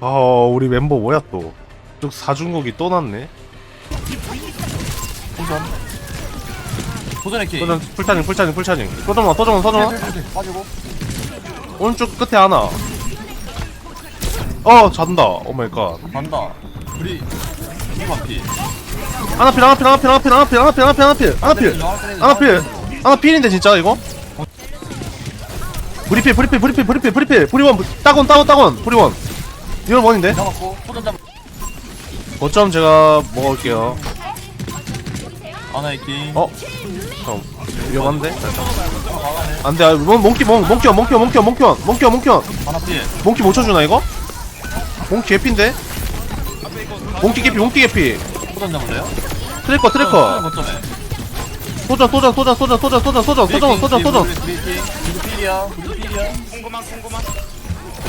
아 우리 멤버 뭐야 또? 쭉 사중국이 또 났네. 도전 도전의 키 소전 풀차징 풀차징 풀차징. 소전만 소전만 소전만. 빠지고 오른쪽 끝에 하나. 어 잔다. 오 마이 갓. 간다 우리 반피 하나 필 하나 필 하나 필 하나 필 하나 필 하나 필 하나 필 하나 필 하나 필 하나 필 하나 필인데 진짜 이거? 브리필 브리필 브리필 브리필 브리필 브리원 따곤 따곤 따곤 브리원 이걸 원인데? 잡았고 도전 잡 거점 제가 먹을게요 하나의 킹 어? 잠 위험한데? 안돼 아, 몽- 몽키 몽 몽키원 몽키원 몽키원 몽키원 하나 피해 몽키 못 쳐주나 이거? 몽키 개피인데? 몽키 개피 몽키 개피 잡을래요? 트래커 트래커 거점에 소전 소전 소전 소전 소전 소전 소전 소전 필이야 필이야 궁금한 궁금한 네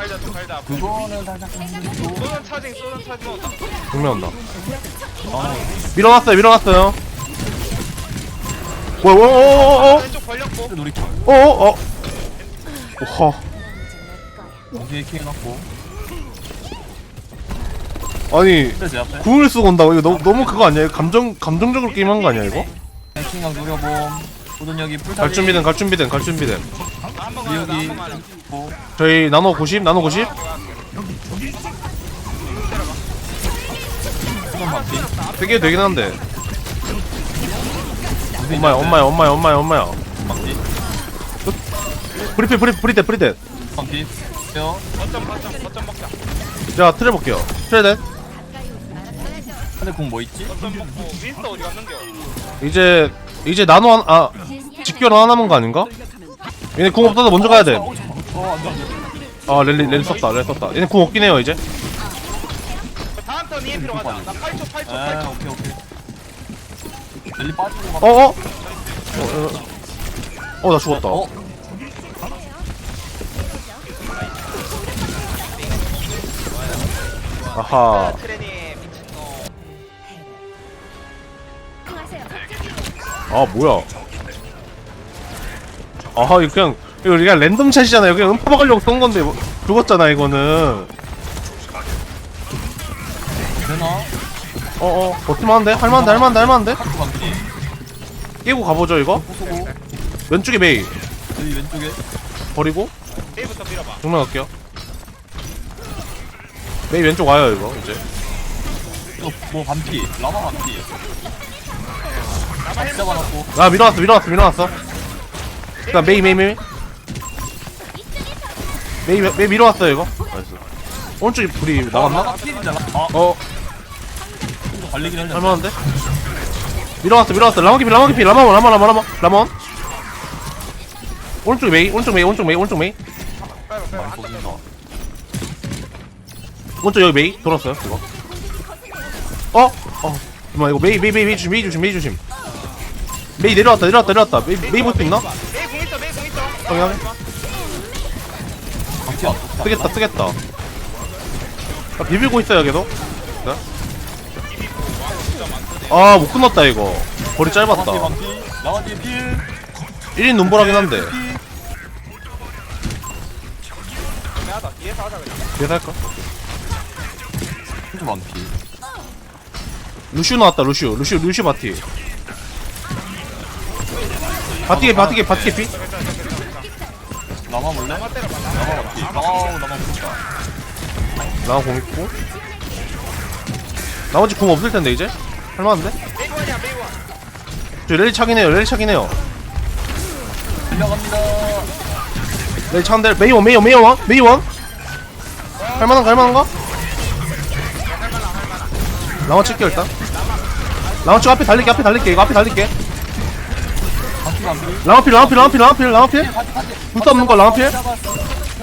갈자 좀 갈자 그거는 살짝 쏘는 차징 쏘는 차징. 정면 온다. 아 밀어놨어요 밀어놨어요. 뭐야 어어어어어. 왼쪽 벌렸고. 우리 킹 어어어. 오하. 뒤에 킹 해놨고. 아니 그래 제 앞에. 궁을 쓰고 온다고? 이거 너무 너무 그거 아니야? 이거 감정 감정적으로 게임한 거 아니야 이거? 킹강 노려봄. 도전 여기 풀타기 갈 준비된 갈 준비된 갈 준비된 한번 한번 가자 있고 저희 나노 90 나노 90 수면 반피 되게 되긴 한데. 엄마야 엄마야 엄마야 엄마야 엄마야. 요. 거점 거점 거점 먹자. 자 트레 볼게요. 트레 근데 공뭐 있지? 거점 먹고 윈스터 어디 갔는겨? 이제 이제 나노 한, 아 직결 하나 남은 거 아닌가? 얘네 궁 없어서 먼저 가야 돼아 어 안돼 랠리 랠리 썼다 랠리 썼다. 얘네 궁 없긴 해요 이제. 다음 턴 EMP로 가자. 나 8초 8초 에 8초 오케이 오케이. 랠리 빠지고 막 어어? 어나 죽었다. 어? 아하. 미친놈. 아 뭐야 아하 이거 그냥 이거 우리가 랜덤 샷이잖아요. 그냥 음파 박으려고 쏜 건데 뭐, 죽었잖아 이거는. 되나? 어어 버틸만한데? 할만한데 할만한데 할만한데? 카트 반피 깨고 가보죠 이거? 왼쪽에 메이. 여기 왼쪽에. 버리고. A부터 밀어봐. 정면 갈게요. 메이 왼쪽 와요 이거 이제. 이거 뭐 반피. 라마 반피. 나만 헬멧 잡아놨고. 아 밀어놨어 밀어놨어 밀어놨어 그니까 메이 메이. 메이 메이 메이 밀어놨어요 이거. 나이스. 오른쪽에 불이? 라마 라 아, 어. 좀 관리긴 했는데. 할만한데? 밀어놨어 밀어놨어. 라마 깊이 라마 깊이 라마원 라마 라마 라마 라마원. 오른쪽 메이 오른쪽 메이 오른쪽 메이 오른쪽 메이. 많이 오른쪽 여기 메이. 돌았어요 이거. 어? 어. 잠깐만 이거 메이 메이 메이 메이 조심 메이 조심 메이 조심. 메이 내려왔다 내려왔다 내려왔다. 메이 메이 볼수 있나? 왔어 쓰겠다 쓰겠다. 아, 비비고 있어요 계속. 아못 끝났다 이거. 거리 짧았다. 라마 뒤에 반피 라마 뒤에 필 1인 눈보라긴 한데. 애매하다 뒤에서 하자 그냥 뒤에서 할까? 필 반피 루슈 나왔다 루슈 루슈 루슈 바티. 바티게 바티게 바티게 피? 라마 몰래? 라마 반피 아우 라마 못다 나만 공 있고. 나머지 공 없을 텐데 이제? 할만한데? 메이 원이야 메이 원저 랠리 차긴 해요 랠리 차긴 해요. 밀려갑니다. 랠리 차는데 메이원 메이원 메이원 메이원? 할만한가 할만한가? 나만 칠게 일단. 나만 치 앞에 달릴게 앞에 달릴게 이거 앞에 달릴게 라마필 라마필 라마필 라마필 라마필? 불타 없는 거 라마필?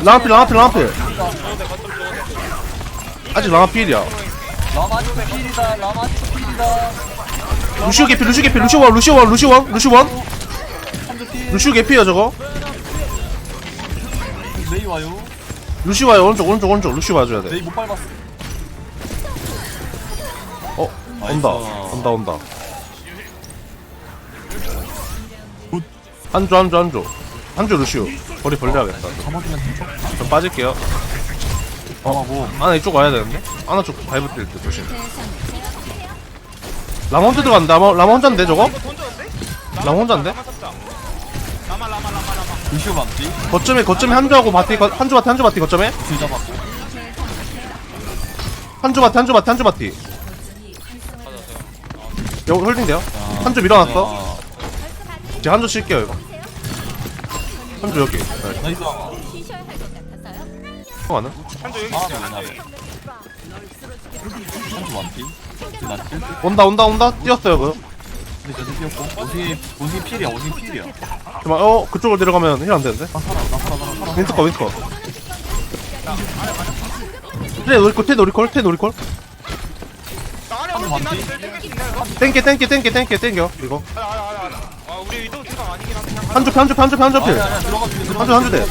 라마필 라마필 라마필. 아직 라마 필이야. 라마스 필이다 루시오 개피 루시오 개피 루시오 원 루시오 원 루시오 원 루시오 원? 루시오 개피야 저거? 메이 와요 루시오 와요 오른쪽 오른쪽 오른쪽. 루시오 와줘야 메이 못 밟았어. 돼어 온다. 나이스. 온다 온다 한조 한조 한조. 한조 루시오 거리 벌려야겠다. 잡아주면 좀 빠질게요. 잡아고 아나 이쪽 와야 되는데? 아나 쪽 바이브 뛸때 조심. 라마 혼자 들어간다. 라마, 라마 혼자인데 저거? 라마 혼자인데? 라마 쳤다. 라마 라마 라마 라마. 루시오 반피. 거점에 거점에 한조하고 바티 거- 한조 바티 한조 바티 거점에? 잡았고. 한조 바티 한조 바티 한조 바티. 여기 홀딩 돼요? 한조 밀어놨어 이제 한조 칠게요 이거 한조 여기 네. 나이스 형 안은? 한조 여기 아, 있어. 네, 한조 나 뛸? 온다 온다 온다 뛰었어요 그 근데 뛰었고 필이야 오승이 필이야 그만 어 그쪽으로 내려가면 힐 안 되는데 아 살아 나 살아 나 살아 윈스커 윈스커 트레 노리콜 트레 노리콜 트레 노리콜 나 안에 있나? 땡겨 땡겨 땡겨 땡겨 땡겨 이거. 아, 우리 위도 지금 아니긴 한데. 그냥 필 아니 아니 들어가 줄게 들어가 한조, 한조 돼.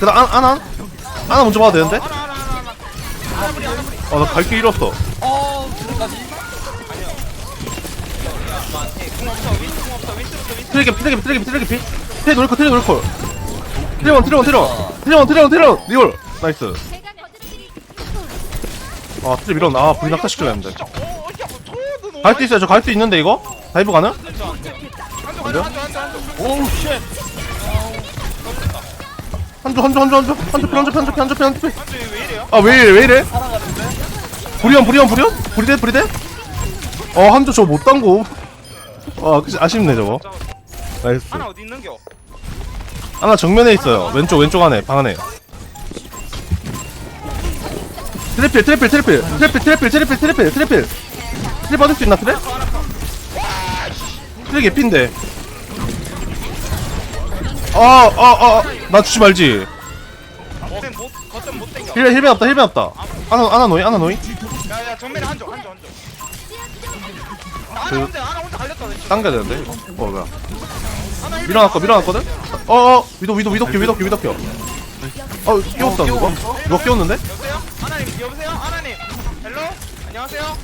그다음 안 아나 아나 먼저 봐도 되는데 하나 하나 하나 하나. 어나 갈 길 잃었어 어 그까지 궁 없어. 윈스 궁 없어. 윈스부터 윈스. 트레 개피 트레 개피 트레 개피 트레 노리콜 트레원 트레원 트레원 트레원 트레원 트레원 리올 나이스 아 트레 밀었나 아 불이 낙타시켜야 되는데 진짜. 어, 어, 야, 뭐 토드 갈수 있어요 저 갈 수 있는데 이거 다이브 가능? 한조 한조 한조 한조. 오우 쉣. 한조 한조 한조 한조. 한조 필 한조 필 한조 필 한조 필 한조 필 한조 왜 이래요? 아왜 이래 왜 이래? 불이온 불이온 불이온 불이대 불이대? 어 한조 저거 못 당고. 아 그치 아쉽네 저거. 나이스. 하나 어디 있는겨? 하나 정면에 있어요. 왼쪽 왼쪽 안에 방 안에. 트래필 트래필 트래필. 트래필 트래필 트래필 트래필 트래필. 트래 받을 수 있나 트래? 트래 개핀데 어어어나 주지 말지 거점 못 거점 못 땡겨. 힐벤 힐벤 없다 힐벤 없다 아나 아나 노이 아나 노이 야 야 정면에 한조 한조 한조. 하나 그- 혼자 하나 혼자 갈렸다. 내 지금. 당겨야 되는데 어 뭐야 하나 힐 밀어놨거 밀어놨거든? 어 어 위도 위도 위도 켜 위도 켜 위도 켜 어 끼웠다 누가? 누가 끼웠는데? 여보세요? 하나님 여보세요? 하나님. 헬로? 안녕하세요?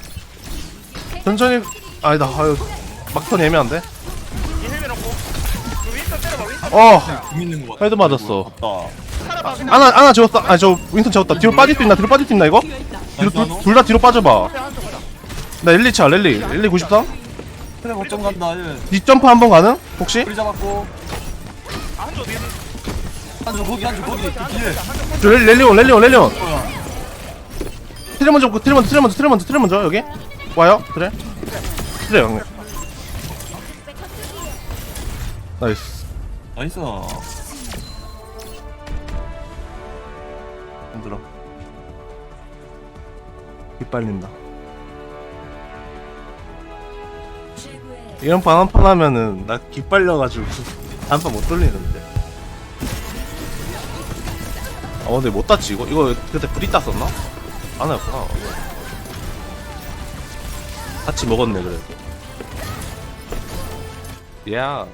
천천히 아니다 아유 막턴 애매한데? 어. 재밌는 거 같아. 헤드 맞았어. 살아봐 그냥. 아나 아나 지웠다 아저 윈스턴 지웠다. 뒤로 빠질 수 있나? 뒤로 빠질 수 있나 이거? 뒤로 둘 다 뒤로 빠져봐. 가자. 나 랠리 차 랠리. 랠리 93? 그래 거점 간다 예. 니 점프 한 번 가능? 혹시? 뿌리 잡았고. 아, 한조 어디 있는? 한조 거기 한조 거기. 그 뒤에 저 랠리 랠리온 랠리온 랠리온. 뭐야? 트레 먼저 트레 먼저 트레 먼저 트레 먼저 트레 먼저 여기. 와요? 그래? 트레 형님 나이스 나이스. 힘들어. 빗발린다. 이런 판 한 판 하면은 나 깃발려가지고 한 판 못 돌리는데. 아 근데 못 땄지 이거? 이거 그때 불이 땄었나? 안 했구나. 같이 먹었네 그래도. 야